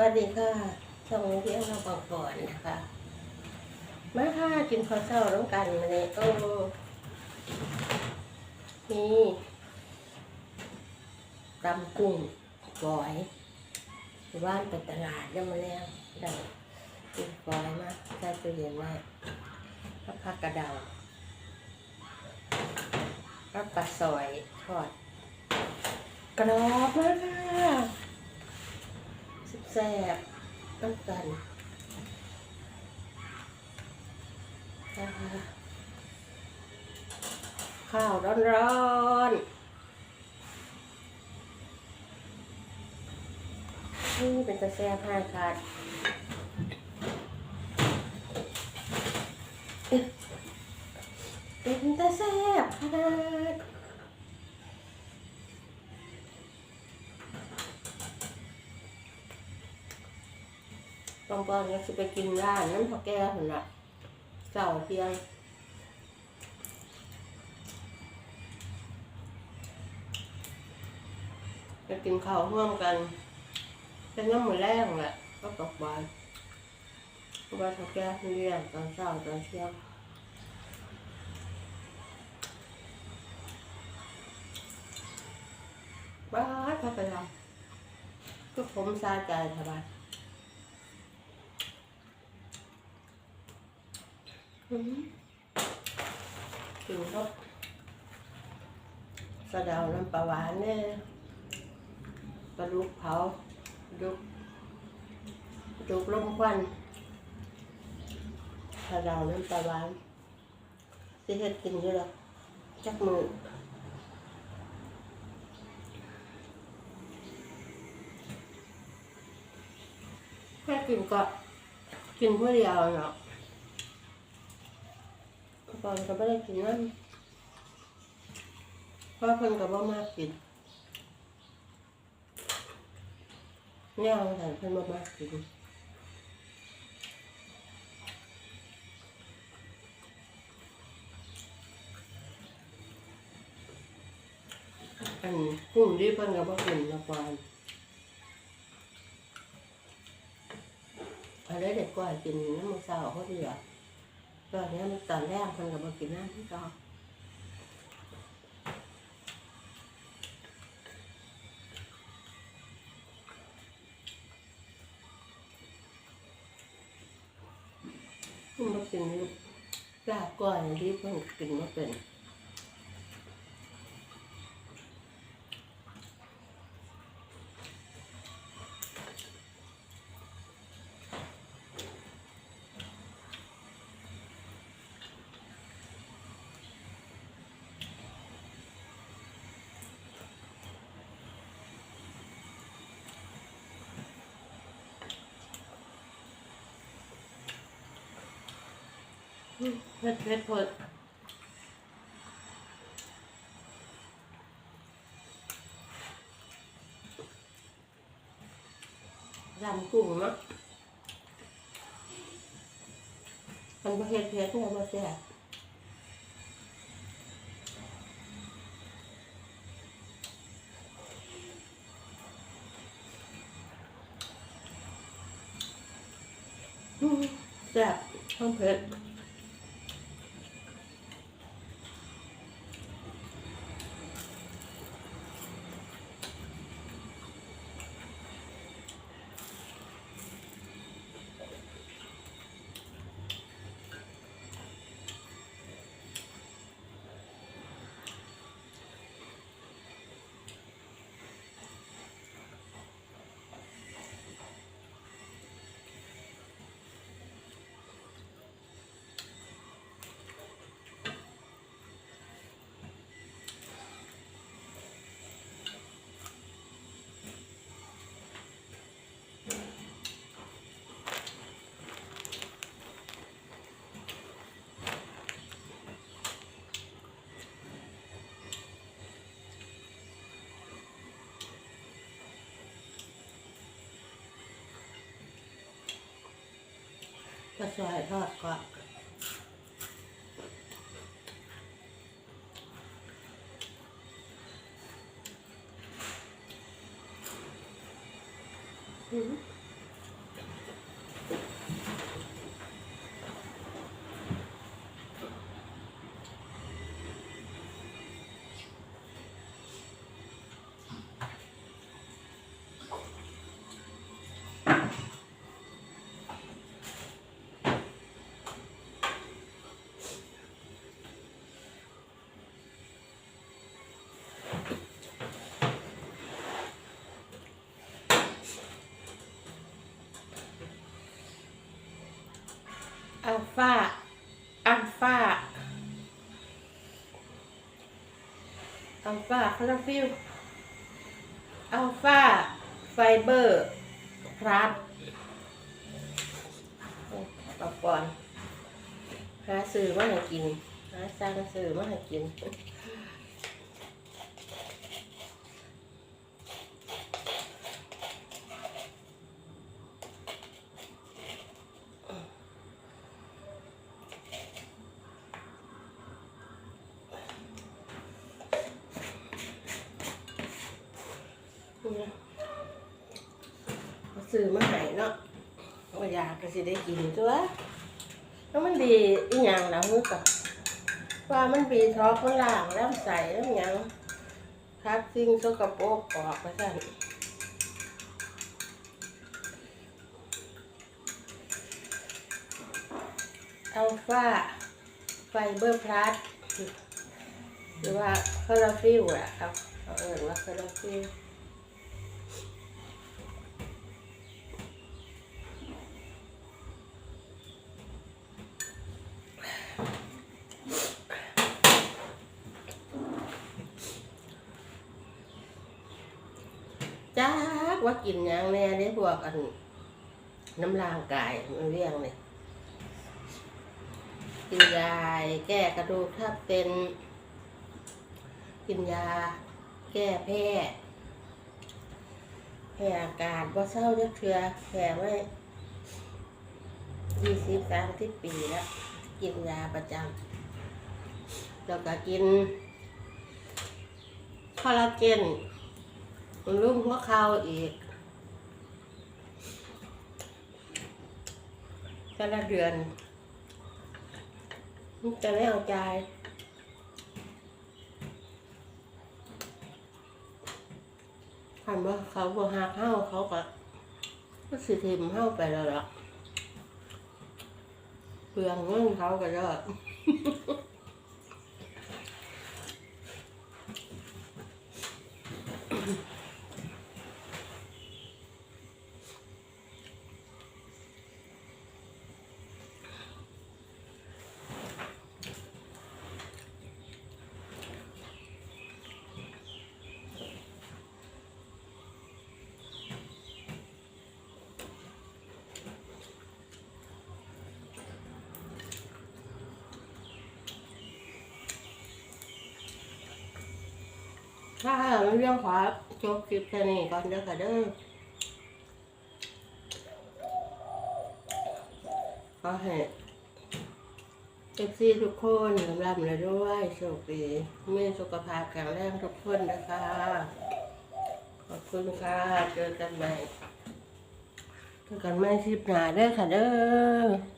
วัสดีค่ะช่องเที่ยงเราบอกก่อนนะคะ มาค่ะกินข้าวเช้าร่วมกันวันนี้ก็มีตำกุ้งฝอยที่านไปตลาดยังมาแล้วได้กุ้งฝอยมาใส่ตู้เย็นไว้แล้วผักกระเดาแล้วปลาซอยทอดกรอบมากค่ะ แซ่บต้องกันข้าวร้อนๆนี่เป็นตะแซ่บห้าขาดเป็นตะแซ่บขนาด ตอนก่อนก็จะไปกินร้านนั้นพอแก้เห็นละเจ้าเพียงจะกินข้าวร่วมกันเป็นน้ำมือแรงแหละก็ตกบานเพราะว่าพอแก้เรียนตอนเช้าตอนเที่ยงบ้าถ้าไปทำก็ผมซาใจสบาย อืม กินก็สะเดาน้ำปลาหวานเนี่ยปลาลูกเผาดุกดุกลมควันสะเดาน้ำปลาหวานสิเฮ็ดกินอยู่หรอกจักมือแค่กินก็กินเพื่อเดียวเนาะ ก่อนก็ไม่ได้กินนั่นเพราะเพิ่นก็บ่มากกินเนี่ยแต่เพิ่นบ่มากกินอันกุ้งที่เพิ่นก็บ่กินละก่อนอะไรเด็กกว่ากินน้ำมันเศร้าเขาดีอะ ตอนนี้มันตอนแรกมันกับมากินน้ำที่กองมันมากินลูกกล้าก่อนที่เพิ่งกินมาเป็น เผ็ดเผ็ดเผ็ดยำกุ้งเนาะมันบ่เผ็ดเผ็ดเนี่ยบ่แซ่บแซ่บทั้งเผ็ด ก็ซอยทอดก่อนอืม อัลฟาอัลฟาอัลฟาคาราฟิลอัลฟาไฟเบอร์พลัสปอาก่อนหาสื่อมาให้กินหาสร้างสื่อมาให้กิน ซื้อมาให้เนาะว่าอยากก็สิได้กินตัวแล้วมันดีอีหยังล่ะฮู้กับว่ามันบีท็อกมันล้างแล้วใส่แล้วหยังคัดสิ่งสกปรกออกไปสั่นอัลฟาไฟเบอร์พลัสหรือว่าคาราฟิลอะครับเอาเอิญว่าคาราฟิล จ้าก ว่ากินหยังแน่ได้พวกอัน น้ำลางกายมันเรียงเนี่ยกินยาแก้กระดูกถ้าเป็น กินยา แก้แพ้แพ้อากาศบ่เศร้าจะเทือแพ้ไว้ยี่สิบสามสิบปีแล้ว กินยาประจำแล้วก็กินคอลลาเจน มันรุ่มหัวเข่าอีกแต่ละเดือนมันจะไม่เอาใจคันว่าเขาบ่หักเฮาเขาก็ก็สิทิมเฮาไปแล้วล่ะเปลืองเงินเขาก็ยอด ถ้ามันเรื่องขวาจบคลิปแค่นี้ก่อนเด้อค่ะเด้อขอให้เอฟซีทุกคนกำลังเลยด้วยโชคดีมีสุขภาพแข็งแรงทุกคนนะคะ ขอบคุณค่ะ เจอกันใหม่เจอกันใหม่คลิปหน้าเด้อค่ะเด้อ